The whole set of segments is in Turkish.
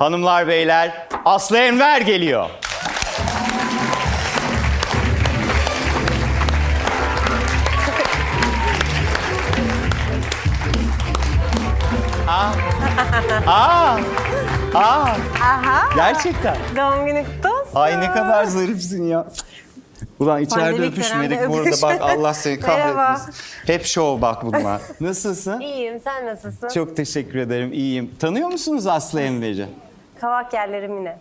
Hanımlar beyler Aslı Enver geliyor. Aa. Aa. Aa. Aha. Gerçekten. Doğum günü kutlu olsun. Ay ne kadar zarifsin ya. Ulan içeride Pandemik öpüşmedik dönemde burada bak. Allah seni kahretmesin. Hep şov bak bunlar. Nasılsın? İyiyim, sen nasılsın? Çok teşekkür ederim iyiyim. Tanıyor musunuz Aslı Enver'i? Kavak yerlerim yine.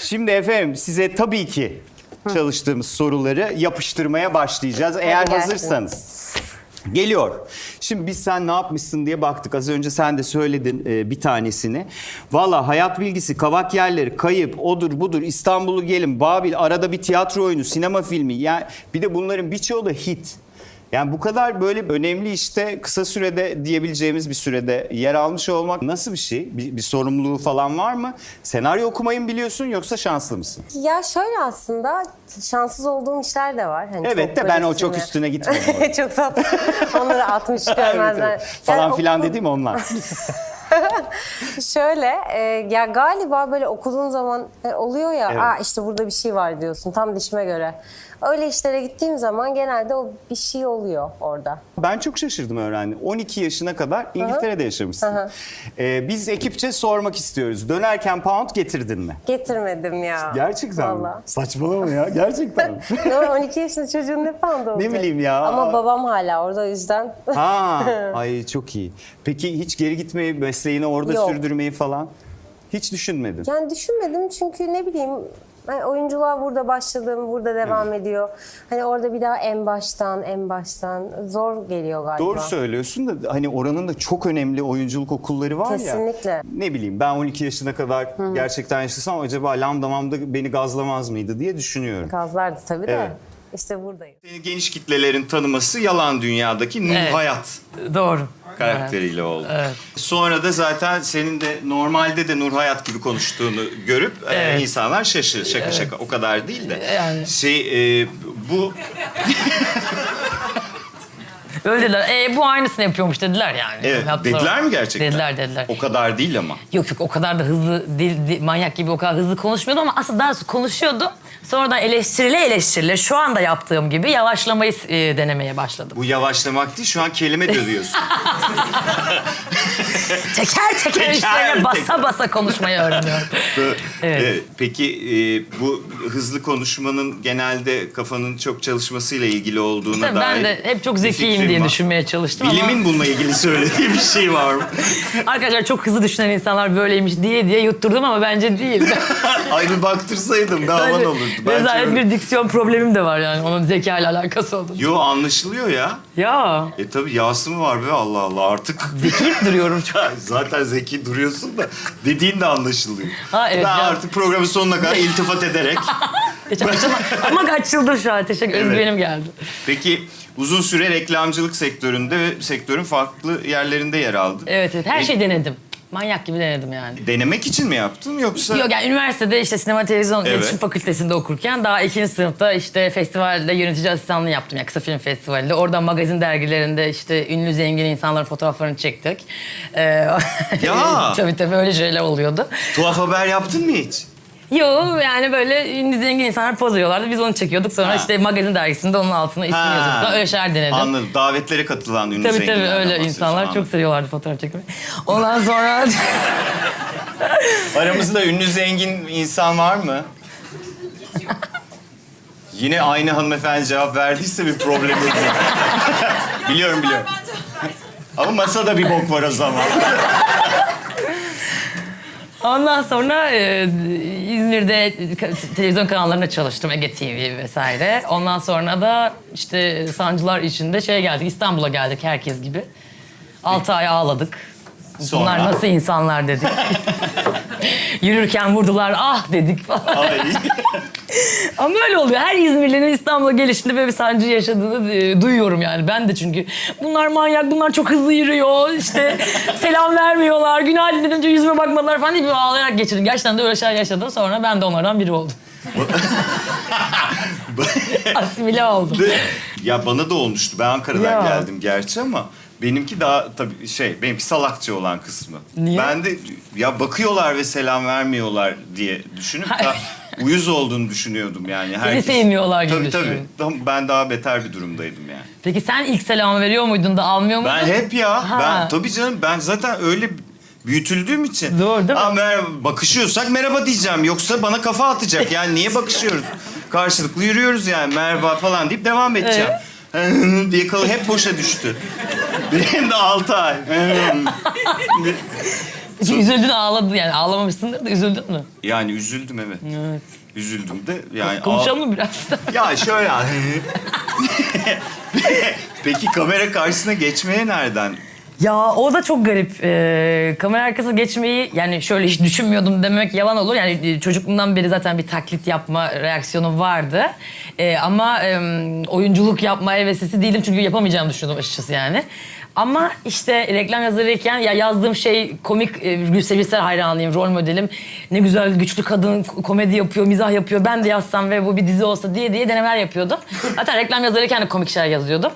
Şimdi efendim size tabii ki çalıştığımız soruları yapıştırmaya başlayacağız. Eğer gelsin. hazırsanız. Geliyor. Şimdi biz sen ne yapmışsın diye baktık. Az önce sen de söyledin e, bir tanesini. Valla hayat bilgisi, kavak yerleri, kayıp, odur budur, İstanbul'u gelin, Babil, arada bir tiyatro oyunu, sinema filmi. Yani bir de bunların birçoğu da hit. Yani bu kadar böyle önemli işte kısa sürede diyebileceğimiz bir sürede yer almış olmak nasıl bir şey? Bir, bir sorumluluğu falan var mı? Senaryo okumayı mı biliyorsun yoksa şanslı mısın? Ya şöyle aslında şanssız olduğum işler de var. Hani Evet de ben o çok üstüne gitmedim. çok tatlı. Onları 60 görmezler. Evet, evet. Falan Yani filan okul- dediğim onlar. Şöyle e, ya galiba böyle okuduğun zaman e, oluyor ya Evet. Aa, işte burada bir şey var diyorsun tam dişime göre. Öyle işlere gittiğim zaman genelde o bir şey oluyor orada. Ben çok şaşırdım öğrendim. 12 yaşına kadar İngiltere'de yaşamışsın. Hı. Ee, biz ekipçe sormak istiyoruz. Dönerken pound getirdin mi? Getirmedim ya. Gerçekten mi? Vallahi. Saçmalama ya. Gerçekten mi? Ne var, 12 yaşında çocuğun ne pound olacak? bileyim ya. Ama babam hala orada o yüzden. ha, ay çok iyi. Peki hiç geri gitmeyi, mesleğini orada Yok. sürdürmeyi falan hiç düşünmedin? Yani düşünmedim çünkü ne bileyim ben oyunculuğa burada başladım, burada devam ediyor. Hani orada bir daha en baştan, en baştan zor geliyor galiba. Doğru söylüyorsun da hani oranın da çok önemli oyunculuk okulları var ya. Kesinlikle. Ne bileyim ben 12 yaşına kadar gerçekten yaşasam acaba lambda mamda beni gazlamaz mıydı diye düşünüyorum. Gazlardı tabii de. Evet. İşte buradayım. Seni geniş kitlelerin tanıması yalan dünyadaki Nur Evet. Hayat Doğru. karakteriyle oldu. Evet. Sonra da zaten senin de normalde de Nur Hayat gibi konuştuğunu görüp e, Evet. insanlar şaşırır. Şaka şaka o kadar değil de. Yani- Şey e, bu Öyle dediler. E, bu aynısını yapıyormuş dediler yani. evet Yaptılar. dediler mi gerçekten? Dediler dediler. O kadar değil ama. Yok yok o kadar da hızlı değil, değil, manyak gibi o kadar hızlı konuşmuyordu ama aslında daha doğrusu konuşuyordu. Sonradan eleştirile eleştirile şu anda yaptığım gibi yavaşlamayı e, denemeye başladım. Bu yavaşlamak değil şu an kelime dövüyorsun. Teker teker üstlerine basa basa konuşmayı öğreniyorum. Evet. Evet. Peki e, bu hızlı konuşmanın genelde kafanın çok çalışmasıyla ilgili olduğuna Tabii dair ben de hep çok zekiyim diye var. düşünmeye çalıştım Bilimin ama... bununla ilgili söylediği bir şey var mı? Arkadaşlar çok hızlı düşünen insanlar böyleymiş diye diye yutturdum ama bence değil. Ay bir baktırsaydım daha Bence olurdu. Rezalet öyle. bir diksiyon problemim de var yani onun zeka ile alakası olduğunu. Yo anlaşılıyor ya. Ya E tabi yası mı var be Allah Allah artık. zeki duruyorum çok. Zaten zeki duruyorsun da dediğin de anlaşılıyor. Ha, evet, ben ya. artık programın sonuna kadar iltifat ederek. Ama, kaç yıldır şu an teşekkür. Evet. Benim geldi. Peki uzun süre reklamcılık sektöründe ve sektörün farklı yerlerinde yer aldın. Evet evet her E, şeyi denedim. Manyak gibi denedim yani. Denemek için mi yaptın yoksa? Yok yani üniversitede işte sinema televizyon Evet. iletişim fakültesinde okurken daha ikinci sınıfta işte festivalde yönetici asistanlığı yaptım. Yani kısa film festivalinde. Orada magazin dergilerinde işte ünlü zengin insanların fotoğraflarını çektik. Ee, Ya! tabii tabii öyle şeyler oluyordu. Tuhaf haber yaptın mı hiç? Yok yani böyle ünlü zengin insanlar poz veriyorlardı. Biz onu çekiyorduk. Sonra Ha. işte magazin dergisinde onun altına ismini Ha. yazıyorduk. Öyle şeyler denedim. Anladım. Davetlere katılan ünlü Tabii tabii zenginlerden öyle bahsediyorsun. insanlar Anladım. çok seviyorlardı fotoğraf çekmeyi. Ondan sonra Aramızda ünlü zengin insan var mı? Yine aynı hanımefendi cevap verdiyse bir problem yok. biliyorum biliyorum. Ama masada bir bok var o zaman. ondan sonra e, İzmir'de televizyon kanallarında çalıştım Ege TV vesaire. Ondan sonra da işte sancılar içinde şeye geldik İstanbul'a geldik herkes gibi. Altı ay ağladık. Sonra? Bunlar nasıl insanlar dedik. Yürürken vurdular ah dedik falan. Ay. Ama öyle oluyor. Her İzmirli'nin İstanbul'a gelişinde böyle bir sancı yaşadığını e, duyuyorum yani. Ben de çünkü bunlar manyak, bunlar çok hızlı yürüyor. işte selam vermiyorlar, günaydın dedim yüzüme bakmadılar falan diye bir ağlayarak geçirdim. Gerçekten de öyle şeyler yaşadım. Sonra ben de onlardan biri oldum. Asimile oldum. ya bana da olmuştu. Ben Ankara'dan Ya. geldim gerçi ama Benimki daha tabii şey, benimki salakça olan kısmı. Niye? Ben de ya bakıyorlar ve selam vermiyorlar diye düşünüp da uyuz olduğunu düşünüyordum yani. Herkes, sevmiyorlar gibi Tabii tabii. düşünüyorum. Tam- Ben daha beter bir durumdaydım yani. Peki sen ilk selam veriyor muydun da almıyor muydun? Ben hep ya. Ha. Ben tabii canım ben zaten öyle büyütüldüğüm için. Doğru, değil mi? Aa, merhaba, bakışıyorsak merhaba diyeceğim. Yoksa bana kafa atacak. Yani niye bakışıyoruz? Karşılıklı yürüyoruz yani. Merhaba falan deyip devam edeceğim. diye kalı hep boşa düştü. Benim de altı ay. Üzüldün ağladın yani ağlamamışsındır da üzüldün mü? yani üzüldüm evet. Evet. Üzüldüm de yani. Konuşalım mı biraz da? Ya şöyle. Peki kamera karşısına geçmeye nereden? Ya o da çok garip. Ee, kamera arkasına geçmeyi yani şöyle hiç düşünmüyordum demek yalan olur. Yani e, çocukluğumdan beri zaten bir taklit yapma reaksiyonu vardı. Ee, ama e, oyunculuk yapma heveslisi değilim çünkü yapamayacağımı düşünüyordum açıkçası yani. Ama işte reklam yazarıyken ya yazdığım şey komik e, Gülse Birsel hayranıyım, rol modelim. Ne güzel güçlü kadın komedi yapıyor, mizah yapıyor. Ben de yazsam ve bu bir dizi olsa diye diye denemeler yapıyordum. Zaten reklam yazarıyken de komik şeyler yazıyordum.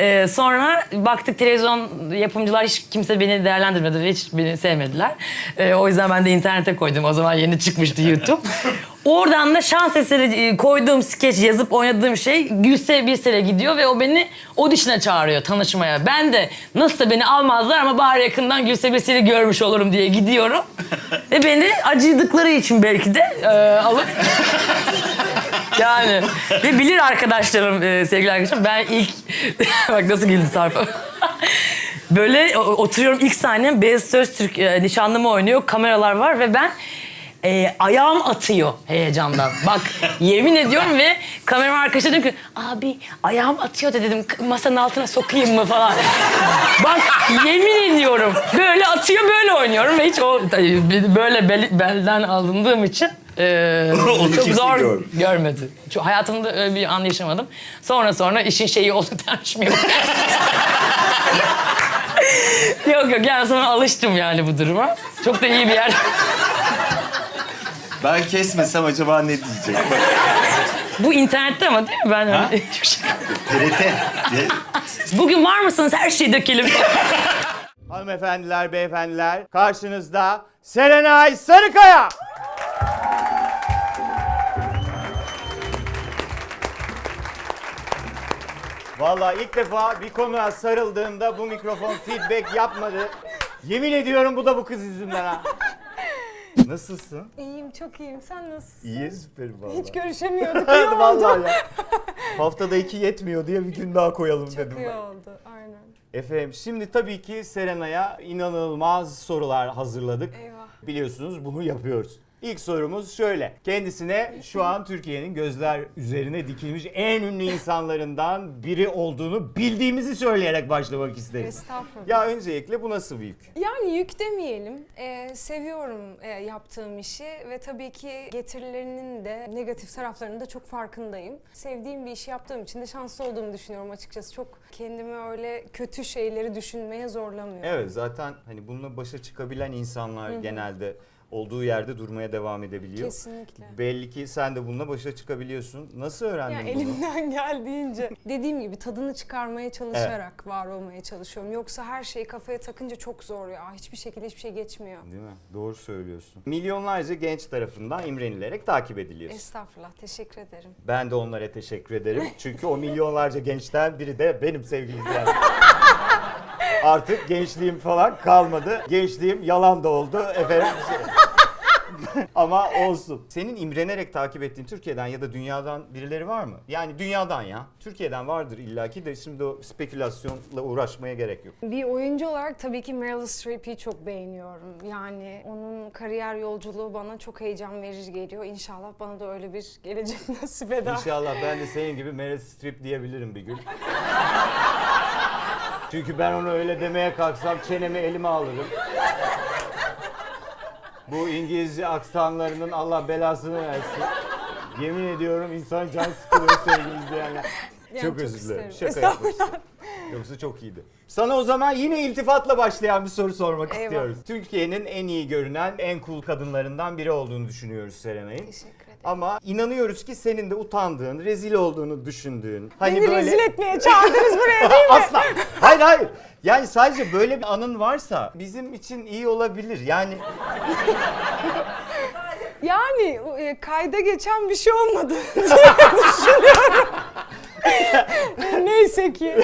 Ee, sonra baktık televizyon yapımcılar hiç kimse beni değerlendirmedi ve hiç beni sevmediler. Ee, o yüzden ben de internete koydum. O zaman yeni çıkmıştı YouTube. Oradan da şans eseri e, koyduğum skeç yazıp oynadığım şey Gülse Birsel'e gidiyor ve o beni audition'a çağırıyor tanışmaya. Ben de nasıl da beni almazlar ama bari yakından Gülse Birsel'i görmüş olurum diye gidiyorum. ve beni acıdıkları için belki de e, alıp yani ve bilir arkadaşlarım e, sevgili arkadaşlarım ben ilk bak nasıl güldü Sarp. Böyle o- oturuyorum ilk sahnem Beyaz Söztürk e, nişanlımı oynuyor kameralar var ve ben e, ayağım atıyor heyecandan. Bak yemin ediyorum ve kamera arkadaşı diyor ki abi ayağım atıyor da dedim "K- masanın altına sokayım mı falan. Bak yemin ediyorum böyle atıyor böyle oynuyorum ve hiç o böyle bel- belden alındığım için e, Onu çok kimse zor görmedi. görmedi. Çok, hayatımda öyle bir an yaşamadım. Sonra sonra işin şeyi oldu tanışmıyor. yok yok yani sonra alıştım yani bu duruma. Çok da iyi bir yer. Ben kesmesem acaba ne diyecek? Bu internette ama değil mi? Ben öyle- TRT. diye. Bugün var mısınız? Her şeyi dökelim. Hanımefendiler, beyefendiler karşınızda Serenay Sarıkaya. Vallahi ilk defa bir konuğa sarıldığımda bu mikrofon feedback yapmadı. Yemin ediyorum bu da bu kız yüzünden ha. Nasılsın? İyiyim, çok iyiyim. Sen nasılsın? İyi süperim vallahi. Hiç görüşemiyorduk. Vallahi ya. Haftada iki yetmiyor diye bir gün daha koyalım dedim İyi ben. oldu, aynen. Efendim şimdi tabii ki Serena'ya inanılmaz sorular hazırladık. Eyvah. Biliyorsunuz bunu yapıyoruz. İlk sorumuz şöyle. Kendisine şu an Türkiye'nin gözler üzerine dikilmiş en ünlü insanlarından biri olduğunu bildiğimizi söyleyerek başlamak isteriz. Estağfurullah. Ya öncelikle bu nasıl bir yük? Yani yük demeyelim. Ee, seviyorum e, yaptığım işi ve tabii ki getirilerinin de negatif taraflarının da çok farkındayım. Sevdiğim bir işi yaptığım için de şanslı olduğumu düşünüyorum açıkçası. Çok kendimi öyle kötü şeyleri düşünmeye zorlamıyorum. Evet zaten hani bununla başa çıkabilen insanlar genelde olduğu yerde durmaya devam edebiliyor. Kesinlikle. Belli ki sen de bununla başa çıkabiliyorsun. Nasıl öğrendin Ya bunu? elimden geldiğince. Dediğim gibi tadını çıkarmaya çalışarak var olmaya çalışıyorum. Yoksa her şeyi kafaya takınca çok zor ya. Hiçbir şekilde hiçbir şey geçmiyor. Değil mi? Doğru söylüyorsun. Milyonlarca genç tarafından imrenilerek takip ediliyorsun. Estağfurullah. Teşekkür ederim. Ben de onlara teşekkür ederim. Çünkü o milyonlarca gençten biri de benim sevgili izleyenlerim. Artık gençliğim falan kalmadı. Gençliğim yalan da oldu efendim. Ama olsun. Senin imrenerek takip ettiğin Türkiye'den ya da dünyadan birileri var mı? Yani dünyadan ya. Türkiye'den vardır illaki de şimdi o spekülasyonla uğraşmaya gerek yok. Bir oyuncu olarak tabii ki Meryl Streep'i çok beğeniyorum. Yani onun kariyer yolculuğu bana çok heyecan verici geliyor. İnşallah bana da öyle bir gelecek nasip eder. İnşallah ben de senin gibi Meryl Streep diyebilirim bir gün. Çünkü ben onu öyle demeye kalksam çenemi elime alırım. Bu İngilizce aksanlarının Allah belasını versin. Yemin ediyorum insan can sıkılıyor sevgili izleyenler. Yani çok çok özür dilerim. Şaka yapmıştım. Yoksa çok iyiydi. Sana o zaman yine iltifatla başlayan bir soru sormak Eyvah. istiyoruz. Türkiye'nin en iyi görünen, en cool kadınlarından biri olduğunu düşünüyoruz Serenay'ın. Teşekkür ederim. Ama inanıyoruz ki senin de utandığın, rezil olduğunu düşündüğün. Hani Beni rezil etmeye çağırdınız buraya değil mi? Asla. Hayır hayır. Yani sadece böyle bir anın varsa bizim için iyi olabilir. Yani Yani e, kayda geçen bir şey olmadı diye düşünüyorum. Neyse ki.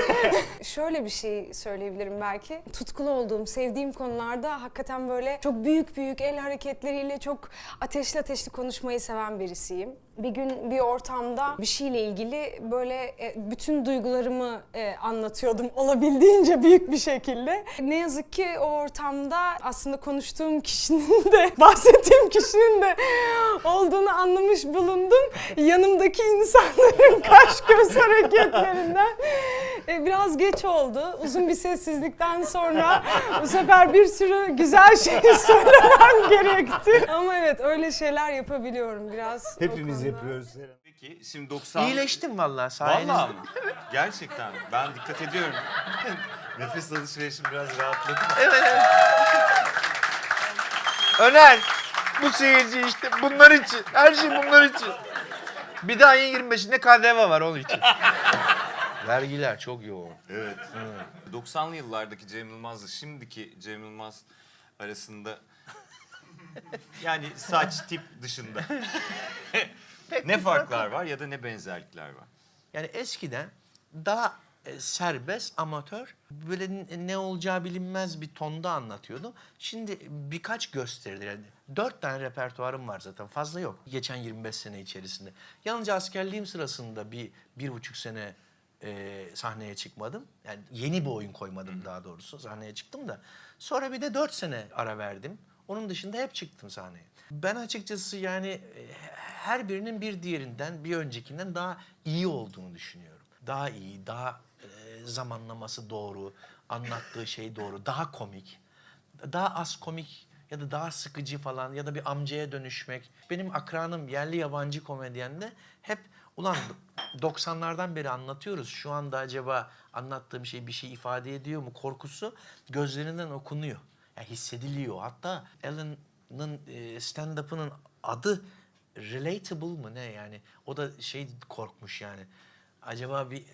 Şöyle bir şey söyleyebilirim belki. Tutkulu olduğum, sevdiğim konularda hakikaten böyle çok büyük büyük el hareketleriyle çok ateşli ateşli konuşmayı seven birisiyim. Bir gün bir ortamda bir şeyle ilgili böyle e, bütün duygularımı e, anlatıyordum olabildiğince büyük bir şekilde. Ne yazık ki o ortamda aslında konuştuğum kişinin de bahsettiğim kişinin de olduğunu anlamış bulundum. Yanımdaki insanların kaş göz hareketlerinden e, biraz geç oldu. Uzun bir sessizlikten sonra bu sefer bir sürü güzel şey söylemem gerekti. Ama evet öyle şeyler yapabiliyorum biraz. hepimiz. Yapıyoruz. Peki şimdi 90... İyileştim vallahi sayenizde. Vallahi mi? Gerçekten ben dikkat ediyorum. Nefes alışverişim biraz rahatladı. Evet evet. Öner. Bu seyirci işte bunlar için. Her şey bunlar için. Bir de ayın 25'inde KDV var onun için. Vergiler çok yoğun. Evet. 90'lı yıllardaki Cem Yılmaz'la şimdiki Cem Yılmaz arasında yani saç tip dışında ne farklar var ya da ne benzerlikler var? Yani eskiden daha e, serbest, amatör, böyle n- ne olacağı bilinmez bir tonda anlatıyordu. Şimdi birkaç gösteride, yani dört tane repertuarım var zaten, fazla yok. Geçen 25 sene içerisinde. Yalnızca askerliğim sırasında bir, bir buçuk sene e, sahneye çıkmadım. Yani yeni bir oyun koymadım daha doğrusu, sahneye çıktım da. Sonra bir de dört sene ara verdim. Onun dışında hep çıktım sahneye. Ben açıkçası yani e, her birinin bir diğerinden, bir öncekinden daha iyi olduğunu düşünüyorum. Daha iyi, daha e, zamanlaması doğru, anlattığı şey doğru, daha komik. Daha az komik ya da daha sıkıcı falan ya da bir amcaya dönüşmek. Benim akranım yerli yabancı komedyende hep ulan 90'lardan beri anlatıyoruz. Şu anda acaba anlattığım şey bir şey ifade ediyor mu korkusu gözlerinden okunuyor. Yani hissediliyor. Hatta Alan'ın e, stand-up'ının adı relatable mı ne yani? O da şey korkmuş yani. Acaba bir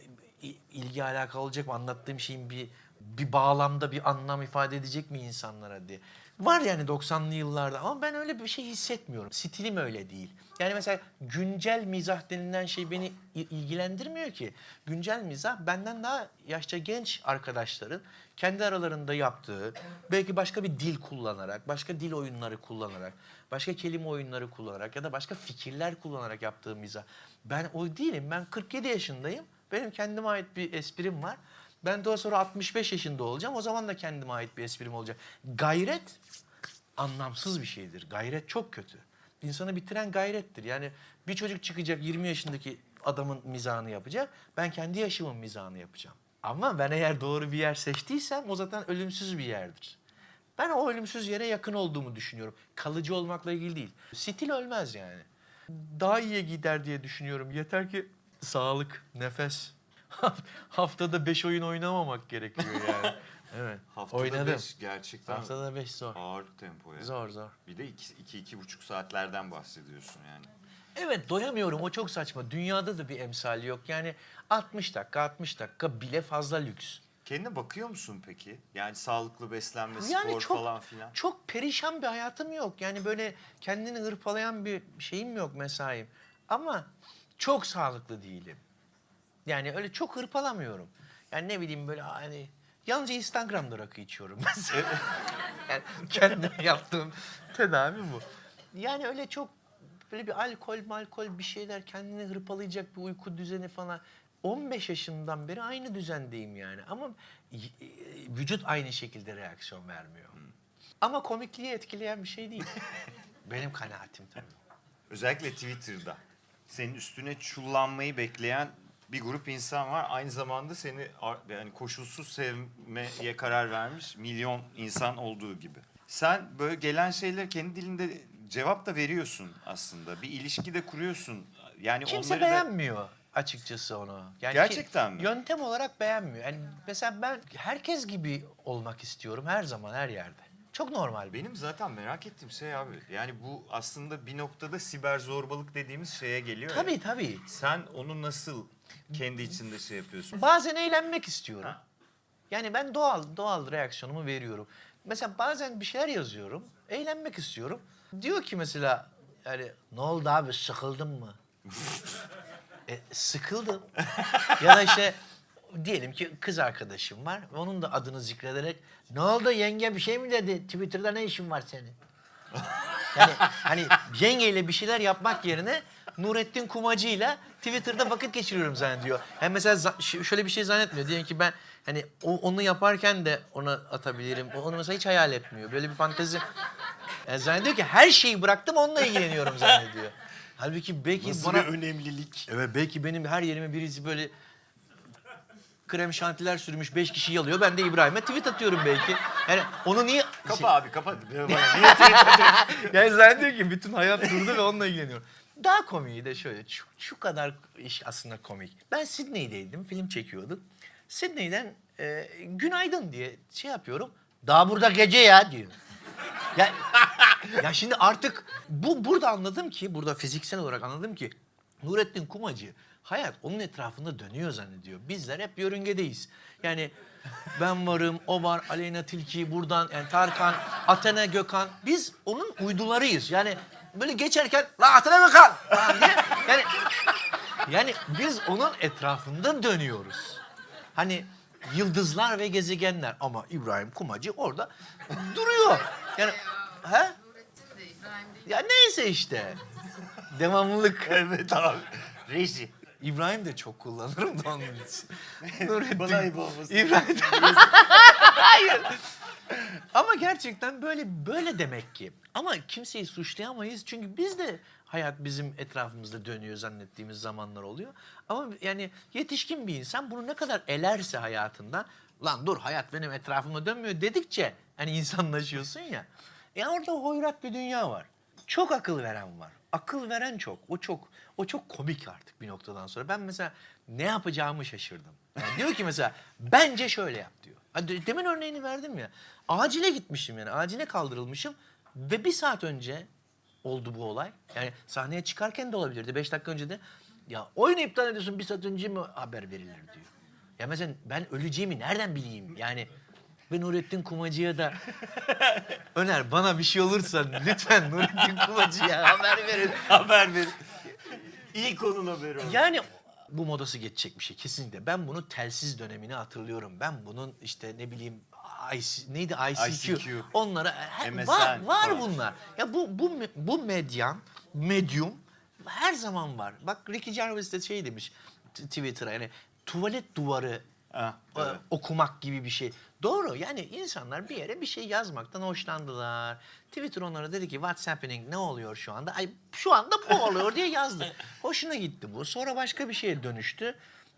ilgi alakalı olacak mı? Anlattığım şeyin bir bir bağlamda bir anlam ifade edecek mi insanlara diye. Var yani 90'lı yıllarda ama ben öyle bir şey hissetmiyorum. Stilim öyle değil. Yani mesela güncel mizah denilen şey beni ilgilendirmiyor ki. Güncel mizah benden daha yaşça genç arkadaşların kendi aralarında yaptığı, belki başka bir dil kullanarak, başka dil oyunları kullanarak, başka kelime oyunları kullanarak ya da başka fikirler kullanarak yaptığı mizah. Ben o değilim. Ben 47 yaşındayım. Benim kendime ait bir esprim var. Ben daha sonra 65 yaşında olacağım. O zaman da kendime ait bir esprim olacak. Gayret anlamsız bir şeydir. Gayret çok kötü. İnsanı bitiren gayrettir. Yani bir çocuk çıkacak 20 yaşındaki adamın mizahını yapacak. Ben kendi yaşımın mizahını yapacağım. Ama ben eğer doğru bir yer seçtiysem o zaten ölümsüz bir yerdir. Ben o ölümsüz yere yakın olduğumu düşünüyorum. Kalıcı olmakla ilgili değil. Stil ölmez yani. Daha iyiye gider diye düşünüyorum. Yeter ki sağlık, nefes. Haftada beş oyun oynamamak gerekiyor yani. Evet. Haftada Oynadım. beş gerçekten Haftada beş zor. ağır tempo ya. Zor zor. Bir de iki, iki, iki buçuk saatlerden bahsediyorsun yani. Evet doyamıyorum o çok saçma. Dünyada da bir emsali yok. Yani 60 dakika 60 dakika bile fazla lüks. Kendine bakıyor musun peki? Yani sağlıklı beslenme, spor falan filan. çok perişan bir hayatım yok. Yani böyle kendini hırpalayan bir şeyim yok mesaim. Ama çok sağlıklı değilim. Yani öyle çok hırpalamıyorum. Yani ne bileyim böyle hani yalnızca Instagram'da rakı içiyorum mesela. yani kendim yaptığım tedavi bu. Yani öyle çok böyle bir alkol malkol bir şeyler kendini hırpalayacak bir uyku düzeni falan. 15 yaşımdan beri aynı düzendeyim yani. Ama vücut aynı şekilde reaksiyon vermiyor. Ama komikliği etkileyen bir şey değil. Benim kanaatim tabii. Özellikle Twitter'da. Senin üstüne çullanmayı bekleyen bir grup insan var. Aynı zamanda seni yani koşulsuz sevmeye karar vermiş milyon insan olduğu gibi. Sen böyle gelen şeyler kendi dilinde cevap da veriyorsun aslında. Bir ilişki de kuruyorsun. Yani Kimse onları da- beğenmiyor açıkçası onu. Yani Gerçekten ki- mi? Yöntem olarak beğenmiyor. Yani mesela ben herkes gibi olmak istiyorum her zaman her yerde. Çok normal benim. Zaten merak ettiğim şey abi. Yani bu aslında bir noktada siber zorbalık dediğimiz şeye geliyor. ya. Tabii tabii. Sen onu nasıl kendi içinde şey yapıyorsun? Bazen eğlenmek istiyorum. Ha. Yani ben doğal doğal reaksiyonumu veriyorum. Mesela bazen bir şeyler yazıyorum. Eğlenmek istiyorum. Diyor ki mesela yani ne oldu abi sıkıldın mı? E, sıkıldım. ya da işte diyelim ki kız arkadaşım var. Onun da adını zikrederek ne oldu yenge bir şey mi dedi? Twitter'da ne işin var senin? Yani hani yengeyle bir şeyler yapmak yerine Nurettin Kumacı'yla Twitter'da vakit geçiriyorum zannediyor. Yani mesela şöyle bir şey zannetmiyor. Diyelim ki ben hani o- onu yaparken de ona atabilirim. O- Onu mesela hiç hayal etmiyor. Böyle bir fantezi. Yani zannediyor ki her şeyi bıraktım onunla ilgileniyorum zannediyor. Halbuki belki Nasıl bana... bir önemlilik. Evet belki benim her yerime birisi böyle krem şantiler sürmüş beş kişi yalıyor. Ben de İbrahim'e tweet atıyorum belki. Yani onu niye... Kapa abi kapa. Niye tweet yani zannediyor ki bütün hayat durdu ve onunla ilgileniyorum. Daha komiği de şöyle, şu, şu kadar iş aslında komik. Ben Sydney'deydim, film çekiyorduk. Sydney'den e, günaydın diye şey yapıyorum. Daha burada gece ya diyor. Ya, ya şimdi artık bu burada anladım ki, burada fiziksel olarak anladım ki Nurettin Kumacı hayat onun etrafında dönüyor zannediyor. Bizler hep yörüngedeyiz. Yani ben varım, o var, Aleyna Tilki buradan, yani Tarkan, Athena Gökhan. Biz onun uydularıyız. Yani böyle geçerken Gökhan falan diye. Yani, yani biz onun etrafında dönüyoruz. Hani yıldızlar ve gezegenler ama İbrahim Kumacı orada duruyor. Yani he? Ya neyse işte. Devamlılık. evet abi. Reji. İbrahim de çok kullanırım da onun için. Nurettin. Bana ayıp olmasın. İbrahim Hayır. Ama gerçekten böyle böyle demek ki. Ama kimseyi suçlayamayız çünkü biz de hayat bizim etrafımızda dönüyor zannettiğimiz zamanlar oluyor. Ama yani yetişkin bir insan bunu ne kadar elerse hayatında lan dur hayat benim etrafımda dönmüyor dedikçe hani insanlaşıyorsun ya. Ya orada hoyrat bir dünya var. Çok akıl veren var. Akıl veren çok. O çok o çok komik artık bir noktadan sonra. Ben mesela ne yapacağımı şaşırdım. Yani diyor ki mesela bence şöyle yap diyor. Demin örneğini verdim ya. Acile gitmişim yani. Acile kaldırılmışım ve bir saat önce oldu bu olay. Yani sahneye çıkarken de olabilirdi. Beş dakika önce de ya oyunu iptal ediyorsun bir saat önce mi haber verilir diyor. Ya mesela ben öleceğimi nereden bileyim? Yani ve Nurettin Kumacı'ya da Öner bana bir şey olursa lütfen Nurettin Kumacı'ya haber verin. Haber ver. İlk onun haberi oldu. Yani bu modası geçecek bir şey kesinlikle. Ben bunu telsiz dönemini hatırlıyorum. Ben bunun işte ne bileyim IC, neydi ICQ, ICQ. onlara her- MSN var var falan. bunlar. Ya bu bu bu medyan, medium her zaman var. Bak Ricky Gervais de şey demiş Twitter'a yani tuvalet duvarı Ha, e, evet. okumak gibi bir şey. Doğru yani insanlar bir yere bir şey yazmaktan hoşlandılar. Twitter onlara dedi ki what's happening ne oluyor şu anda? Ay şu anda bu oluyor diye yazdı. Hoşuna gitti bu. Sonra başka bir şeye dönüştü.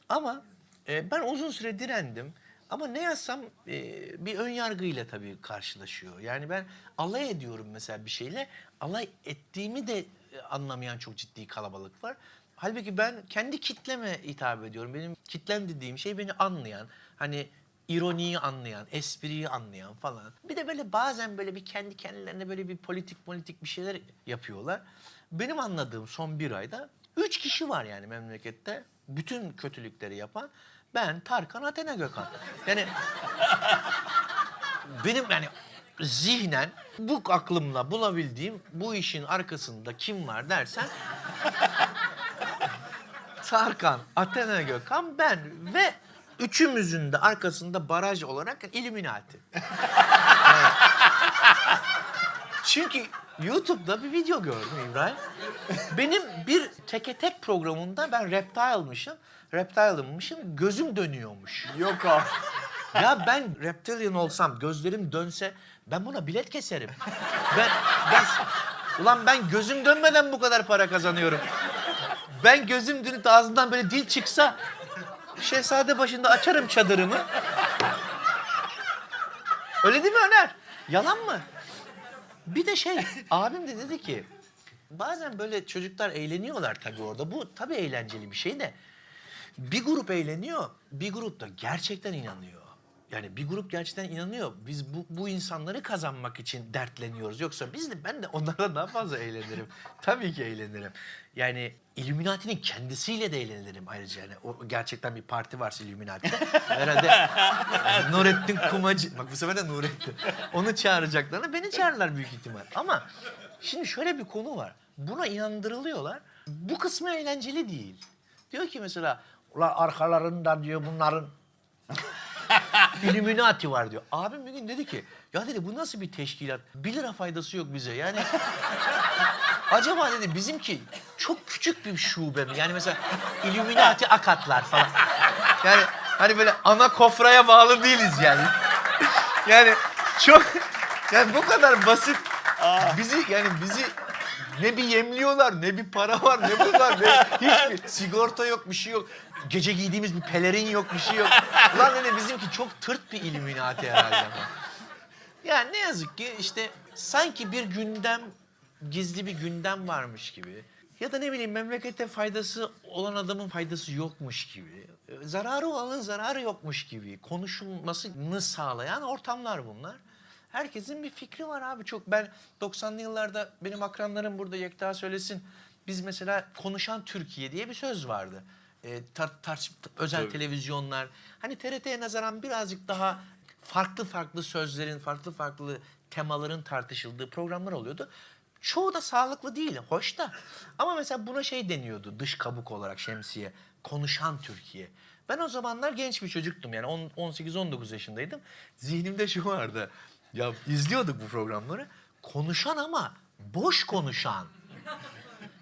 Ama e, ben uzun süre direndim. Ama ne yazsam e, bir ön yargıyla tabii karşılaşıyor. Yani ben alay ediyorum mesela bir şeyle. Alay ettiğimi de e, anlamayan çok ciddi kalabalık var. Halbuki ben kendi kitleme hitap ediyorum. Benim kitlem dediğim şey beni anlayan, hani ironiyi anlayan, espriyi anlayan falan. Bir de böyle bazen böyle bir kendi kendilerine böyle bir politik politik bir şeyler yapıyorlar. Benim anladığım son bir ayda üç kişi var yani memlekette bütün kötülükleri yapan. Ben, Tarkan, Athena Gökhan. Yani benim yani zihnen bu aklımla bulabildiğim bu işin arkasında kim var dersen Tarkan, Athena Gökhan, ben ve üçümüzün de arkasında baraj olarak Illuminati. Evet. Çünkü YouTube'da bir video gördüm İbrahim. Benim bir teke tek programında ben reptile'mışım. Reptile'mışım, gözüm dönüyormuş. Yok abi. Ya ben reptilian olsam, gözlerim dönse ben buna bilet keserim. Ben, ben ulan ben gözüm dönmeden bu kadar para kazanıyorum. Ben gözüm dönüp ağzımdan böyle dil çıksa şehzade başında açarım çadırımı. Öyle değil mi Öner? Yalan mı? Bir de şey, abim de dedi ki bazen böyle çocuklar eğleniyorlar tabii orada. Bu tabii eğlenceli bir şey de bir grup eğleniyor, bir grup da gerçekten inanıyor. Yani bir grup gerçekten inanıyor. Biz bu, bu insanları kazanmak için dertleniyoruz. Yoksa biz de ben de onlardan daha fazla eğlenirim. Tabii ki eğlenirim. Yani Illuminati'nin kendisiyle de eğlenirim ayrıca. Yani o gerçekten bir parti varsa Illuminati'de. Herhalde yani Nurettin Kumacı. Bak bu sefer de Nurettin. Onu çağıracaklarına beni çağırırlar büyük ihtimal. Ama şimdi şöyle bir konu var. Buna inandırılıyorlar. Bu kısmı eğlenceli değil. Diyor ki mesela ulan arkalarında diyor bunların Illuminati var diyor. Abim bir gün dedi ki ya dedi bu nasıl bir teşkilat? Bir lira faydası yok bize yani. Acaba dedi bizimki çok küçük bir şube mi? Yani mesela Illuminati akatlar falan. Yani hani böyle ana kofraya bağlı değiliz yani. Yani çok yani bu kadar basit. Bizi yani bizi ne bir yemliyorlar, ne bir para var, ne bu var, ne hiçbir sigorta yok, bir şey yok. Gece giydiğimiz bir pelerin yok, bir şey yok. Ulan dedi bizimki çok tırt bir illuminati herhalde. Yani ne yazık ki işte sanki bir gündem, gizli bir gündem varmış gibi. Ya da ne bileyim memlekete faydası olan adamın faydası yokmuş gibi. Zararı olanın zararı yokmuş gibi. Konuşulmasını sağlayan ortamlar bunlar. Herkesin bir fikri var abi çok. Ben 90'lı yıllarda benim akranlarım burada Yekta söylesin. Biz mesela konuşan Türkiye diye bir söz vardı. E, tar- tar- özel televizyonlar. Hani TRT'ye nazaran birazcık daha farklı farklı sözlerin, farklı farklı temaların tartışıldığı programlar oluyordu. Çoğu da sağlıklı değil, hoş da. Ama mesela buna şey deniyordu dış kabuk olarak şemsiye. Konuşan Türkiye. Ben o zamanlar genç bir çocuktum yani on- 18-19 yaşındaydım. Zihnimde şu vardı. Ya izliyorduk bu programları. Konuşan ama boş konuşan.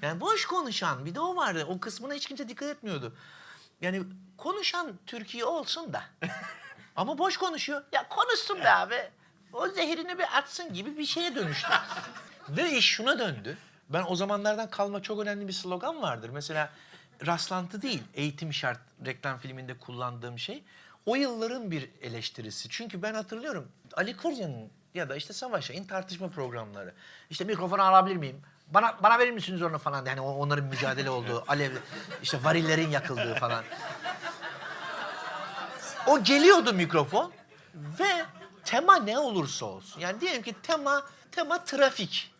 Yani boş konuşan bir de o vardı. O kısmına hiç kimse dikkat etmiyordu. Yani konuşan Türkiye olsun da. Ama boş konuşuyor. Ya konuşsun be abi. O zehirini bir atsın gibi bir şeye dönüştü. Ve iş şuna döndü. Ben o zamanlardan kalma çok önemli bir slogan vardır. Mesela rastlantı değil, eğitim şart reklam filminde kullandığım şey. O yılların bir eleştirisi. Çünkü ben hatırlıyorum Ali Kırca'nın ya da işte Savaş Yayın tartışma programları. İşte mikrofonu alabilir miyim? Bana bana verir misiniz onu falan. Yani onların mücadele olduğu, alev, işte varillerin yakıldığı falan. O geliyordu mikrofon ve tema ne olursa olsun. Yani diyelim ki tema tema trafik.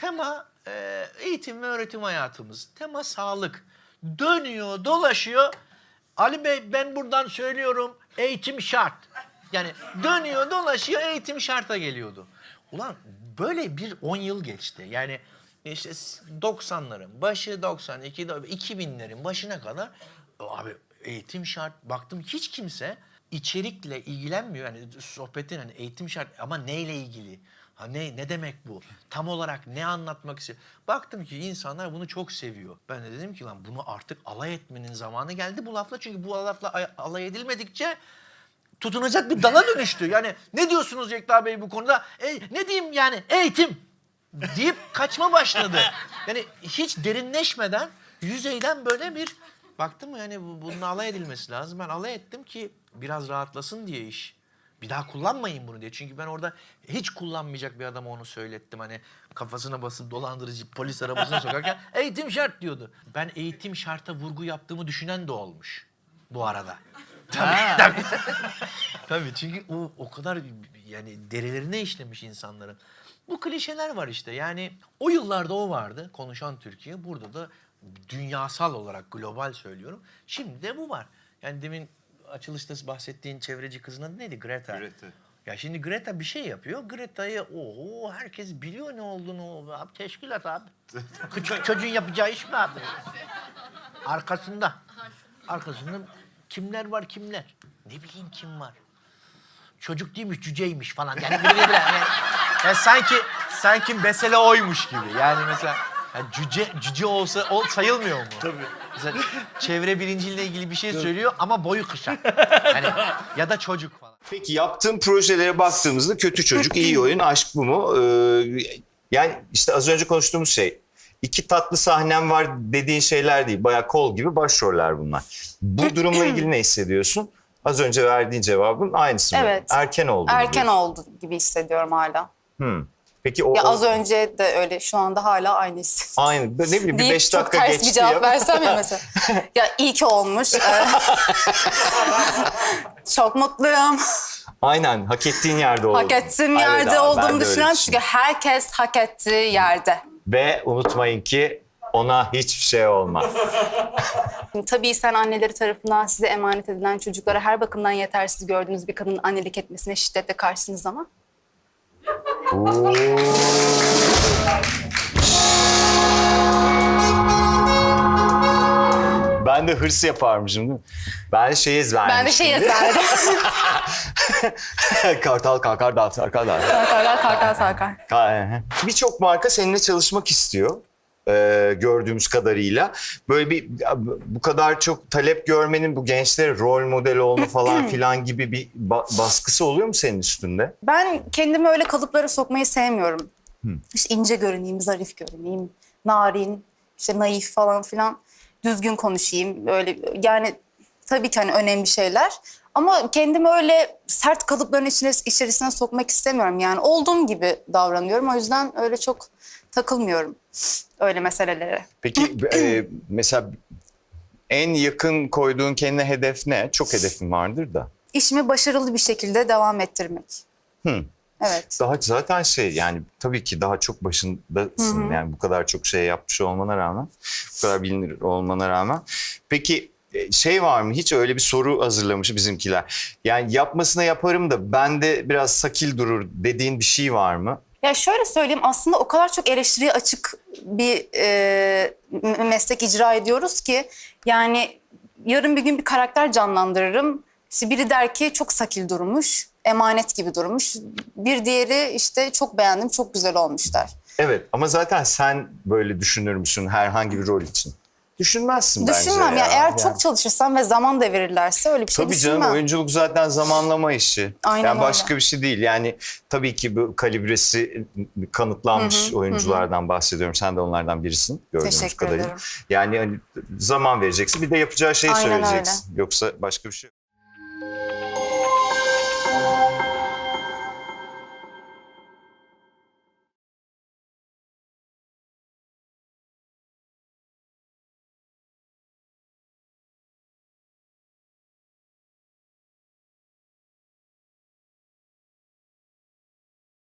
Tema e, eğitim ve öğretim hayatımız. Tema sağlık. Dönüyor, dolaşıyor. Ali Bey ben buradan söylüyorum eğitim şart. Yani dönüyor, dolaşıyor eğitim şarta geliyordu. Ulan böyle bir 10 yıl geçti. Yani işte 90'ların başı 92, 2000'lerin başına kadar abi eğitim şart. Baktım hiç kimse içerikle ilgilenmiyor. Yani sohbetin hani eğitim şart ama neyle ilgili? Ha ne ne demek bu? Tam olarak ne anlatmak istiyor? Baktım ki insanlar bunu çok seviyor. Ben de dedim ki lan bunu artık alay etmenin zamanı geldi bu lafla. Çünkü bu lafla ay- alay edilmedikçe tutunacak bir dala dönüştü. Yani ne diyorsunuz Yekta Bey bu konuda? E, ne diyeyim yani eğitim deyip kaçma başladı. Yani hiç derinleşmeden yüzeyden böyle bir baktım yani bu- bunun alay edilmesi lazım. Ben alay ettim ki biraz rahatlasın diye iş. Bir daha kullanmayın bunu diye. Çünkü ben orada hiç kullanmayacak bir adama onu söylettim. Hani kafasına basıp dolandırıcı polis arabasına sokarken eğitim şart diyordu. Ben eğitim şarta vurgu yaptığımı düşünen de olmuş bu arada. Tabii, tabii. tabii çünkü o, o kadar yani derilerine işlemiş insanların. Bu klişeler var işte yani o yıllarda o vardı konuşan Türkiye. Burada da dünyasal olarak global söylüyorum. Şimdi de bu var. Yani demin açılışta bahsettiğin çevreci kızın adı neydi? Greta. Greta. Ya şimdi Greta bir şey yapıyor. Greta'yı oho herkes biliyor ne olduğunu. Abi teşkilat abi. Küçük çocuğun yapacağı iş mi abi? Arkasında. Arkasında kimler var kimler? Ne bileyim kim var? Çocuk değilmiş cüceymiş falan. Yani böyle yani, yani sanki sanki mesele oymuş gibi. Yani mesela yani cüce cüce olsa o sayılmıyor mu? Tabii. Mesela çevre bilinciyle ilgili bir şey söylüyor ama boyu kısa. Hani ya da çocuk falan. Peki yaptığın projelere baktığımızda kötü çocuk, iyi oyun, aşk bu mu? Ee, yani işte az önce konuştuğumuz şey. İki tatlı sahnem var dediğin şeyler değil. Bayağı kol gibi başroller bunlar. Bu durumla ilgili ne hissediyorsun? Az önce verdiğin cevabın aynısı mı? Evet. Erken oldu. Erken diyorsun. oldu gibi hissediyorum hala. Hmm. Peki o, Ya o- az önce de öyle şu anda hala aynı his. aynı ne bileyim bir Deyip beş çok dakika ters geçti bir cevap ya. versem ya mesela. ya iyi ki olmuş. Ee, çok mutluyum. Aynen hak ettiğin yerde oldun. Hak ettiğim Evet yerde abi, ben de olduğumu öyle düşünüyorum. Çünkü herkes hak ettiği yerde. Ve unutmayın ki ona hiçbir şey olmaz. Tabii sen anneleri tarafından size emanet edilen çocuklara her bakımdan yetersiz gördüğünüz bir kadının annelik etmesine şiddetle karşısınız ama. Ben de hırs yaparmışım değil mi? Ben şey ezbermişim. Ben de şey ezberledim. kartal kalkar dağ sarkar dağ. Sarkarlar, sarkar, sarkar. Ka- Birçok marka seninle çalışmak istiyor. E, gördüğümüz kadarıyla. Böyle bir bu kadar çok talep görmenin bu gençlere rol model olma falan filan gibi bir ba- baskısı oluyor mu senin üstünde? Ben kendimi öyle kalıplara sokmayı sevmiyorum. İşte ince görüneyim, zarif görüneyim, narin, işte naif falan filan. Düzgün konuşayım. Öyle yani tabii ki hani önemli şeyler. Ama kendimi öyle sert kalıpların içine, içerisine sokmak istemiyorum. Yani olduğum gibi davranıyorum. O yüzden öyle çok takılmıyorum öyle meselelere. Peki e, mesela en yakın koyduğun kendine hedef ne? Çok hedefin vardır da. İşimi başarılı bir şekilde devam ettirmek. Hı. Evet. Daha zaten şey yani tabii ki daha çok başındasın yani bu kadar çok şey yapmış olmana rağmen bu kadar bilinir olmana rağmen. Peki e, şey var mı hiç öyle bir soru hazırlamış bizimkiler. Yani yapmasına yaparım da bende biraz sakil durur dediğin bir şey var mı? Ya şöyle söyleyeyim aslında o kadar çok eleştiriye açık bir e, meslek icra ediyoruz ki yani yarın bir gün bir karakter canlandırırım. İşte biri der ki çok sakil durmuş, emanet gibi durmuş. Bir diğeri işte çok beğendim, çok güzel olmuş der. Evet ama zaten sen böyle düşünür müsün herhangi bir rol için? Düşünmezsin bence Düşünmem ya, eğer çok çalışırsam ve zaman da verirlerse öyle bir şey Tabii düşünmem. canım oyunculuk zaten zamanlama işi. Aynen yani öyle. başka bir şey değil. Yani tabii ki bu kalibresi kanıtlanmış oyunculardan bahsediyorum. Sen de onlardan birisin gördüğümüz Teşekkür kadarıyla. ederim. Yani hani zaman vereceksin bir de yapacağı şeyi Aynen öyle. söyleyeceksin. Yoksa başka bir şey yok.